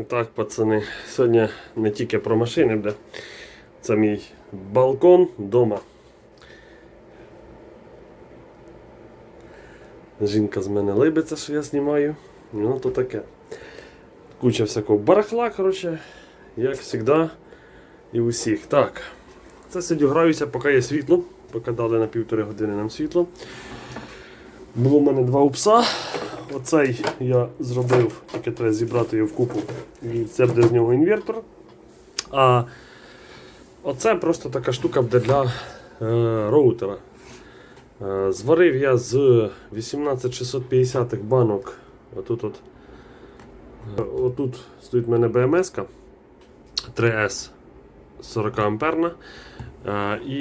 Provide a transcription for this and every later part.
І так, пацани, сьогодні не тільки про машини буде. Це мій балкон вдома. Жінка з мене либиться, що я знімаю. Ну то таке. Куча всякого барахла, коротше, як завжди і у всіх. Так. Це сидю, граюся, поки є світло. Поки дали на півтори години нам світло. Було в мене два упса. Оцей я зробив, тільки треба зібрати його в купу. І це буде з нього інвертор. А оце просто така штука буде для е, роутера. Е, зварив я з 18650 банок. Отут, от, е, отут стоїть в мене BMS 3S 40 амперна. І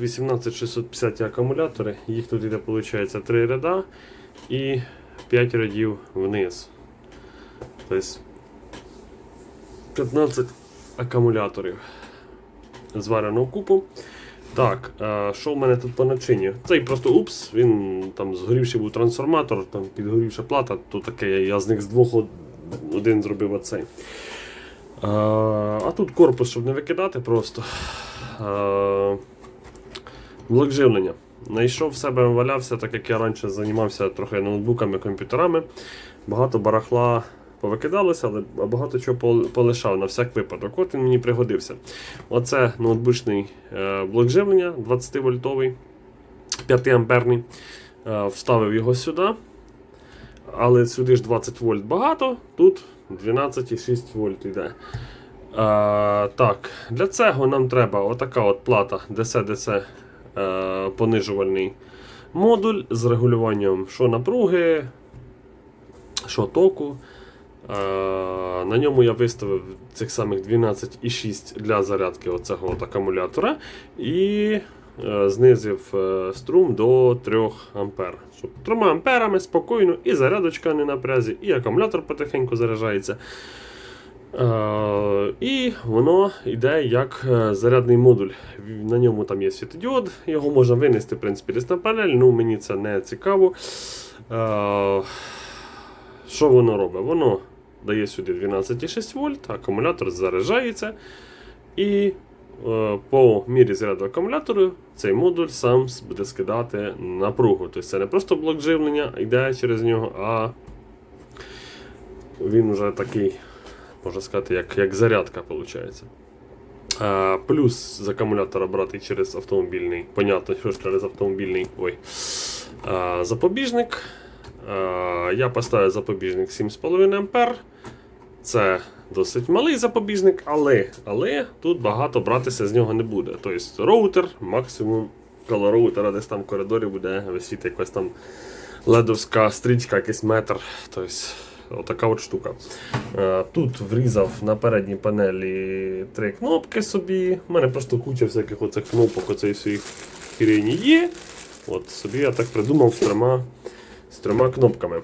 18650 акумулятори. Їх тут іде, виходить, 3 ряда і 5 рядів вниз. Тобто 15 акумуляторів. Зварено купу. Так, е, що в мене тут по начинню? Цей просто упс, він там згорівший був трансформатор, там підгорівша плата, то таке я з них з двох один зробив оцей. Е, А тут корпус, щоб не викидати просто. Е, Блок живлення. Знайшов в себе, валявся, так як я раніше займався трохи ноутбуками, комп'ютерами. Багато барахла повикидалося, але багато чого полишав на всяк випадок. От він мені пригодився. Оце ноутбучний е, блок живлення 20 вольтовий, 5 амперний. Е, Вставив його сюди. Але сюди ж 20 вольт багато, тут 12,6 вольт йде. Е, так, для цього нам треба отака от плата DC-DC понижувальний модуль з регулюванням що напруги, що току. Е, на ньому я виставив цих самих 12,6 для зарядки оцього от акумулятора і е, знизив е, струм до 3 ампер. Щоб 3 амперами спокійно і зарядочка не на прязі, і акумулятор потихеньку заряджається. Е, і воно йде як е, зарядний модуль. На ньому там є світодіод, його можна винести в принципі, десь на панель, ну мені це не цікаво. Е, що воно робить? Воно дає сюди 12,6 вольт, акумулятор заряджається. І по мірі заряду акумулятору цей модуль сам буде скидати напругу. Тобто це не просто блок живлення йде через нього, а він вже такий, можна сказати, як, як зарядка виходить. Плюс з акумулятора брати через автомобільний, понятно, що через автомобільний ой, запобіжник. Я поставив запобіжник 7,5 А. Це досить малий запобіжник, але, але тут багато братися з нього не буде. Тобто роутер, максимум коло роутера десь там в коридорі буде висіти якась там ледовська стрічка, якийсь метр. Тобто, отака от штука. Е, Тут врізав на передній панелі три кнопки собі. У мене просто куча всяких оцих кнопок, оцеї всієї хрені є. От собі я так придумав з трьома, з трьома кнопками.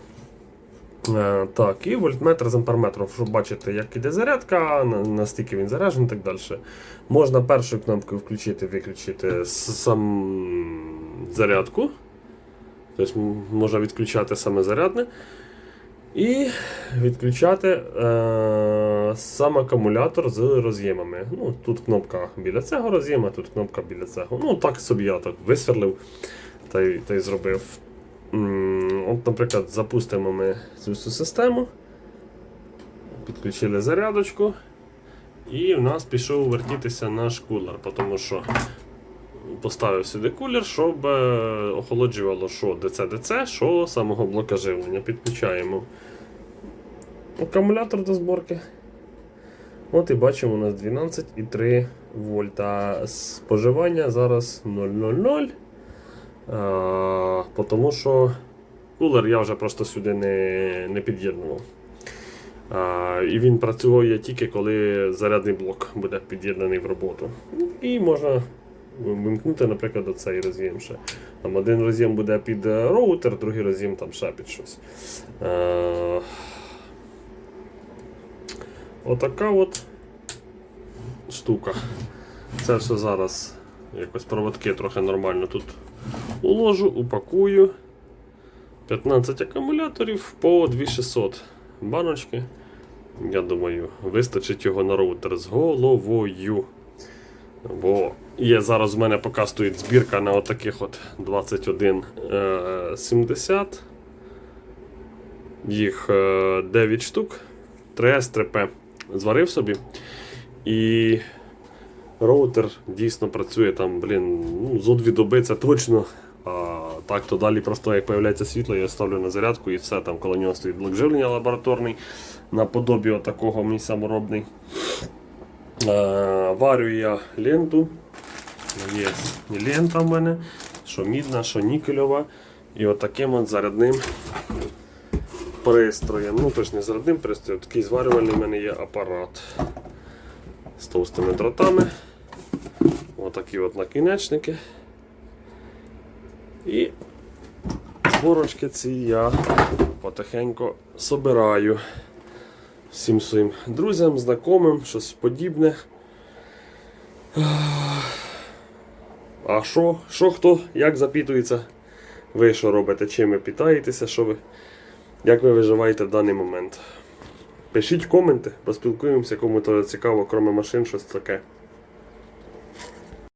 Е, так, і вольтметр з амперметром, щоб бачити, як іде зарядка, на- настільки він заряджений і так далі. Можна першою кнопкою включити, виключити сам зарядку. Тобто можна відключати саме зарядне. І відключати е, сам акумулятор з роз'ємами. Ну, Тут кнопка біля цього роз'єма, тут кнопка біля цього. Ну, так собі я так висверлив та й, та й зробив. От, наприклад, запустимо ми цю всю систему. Підключили зарядочку. І в нас пішов вертітися наш кулер, тому що поставив сюди кулер, щоб е, охолоджувало що DC-DC, що самого блока живлення. Підключаємо акумулятор до зборки. От і бачимо, у нас 12,3 вольта. Споживання зараз 0,00. Е, тому що кулер я вже просто сюди не, не під'єднував. А, і він працює тільки коли зарядний блок буде під'єднаний в роботу. І можна вимкнути, наприклад, оцей роз'єм ще. Там один роз'єм буде під е, роутер, другий роз'єм там ще під щось. Е, отака от штука. Це все зараз якось проводки трохи нормально тут уложу, упакую. 15 акумуляторів по 2600 баночки. Я думаю, вистачить його на роутер з головою. Бо є зараз в мене поки стоїть збірка на отаких от 2170. Їх е, 9 штук. 3S, 3P. Зварив собі. І роутер дійсно працює там, блін, ну, зо дві доби це точно. А так то далі просто як появляється світло, я ставлю на зарядку і все там коло нього стоїть блок живлення лабораторний наподобі отакого мій саморобний. Е, варю я ленту. Є лента в мене, що мідна, що нікельова. І отаким от зарядним пристроєм. Ну, точно не зарядним пристроєм, такий зварювальний в мене є апарат з товстими дротами. Отакі от накінечники. І зборочки ці я потихеньку собираю всім своїм друзям, знайомим, щось подібне. А що, що хто, як запитується? Ви що робите, чим ви питаєтеся, що ви, як ви виживаєте в даний момент? Пишіть коменти, поспілкуємося, кому то цікаво, крім машин, щось таке.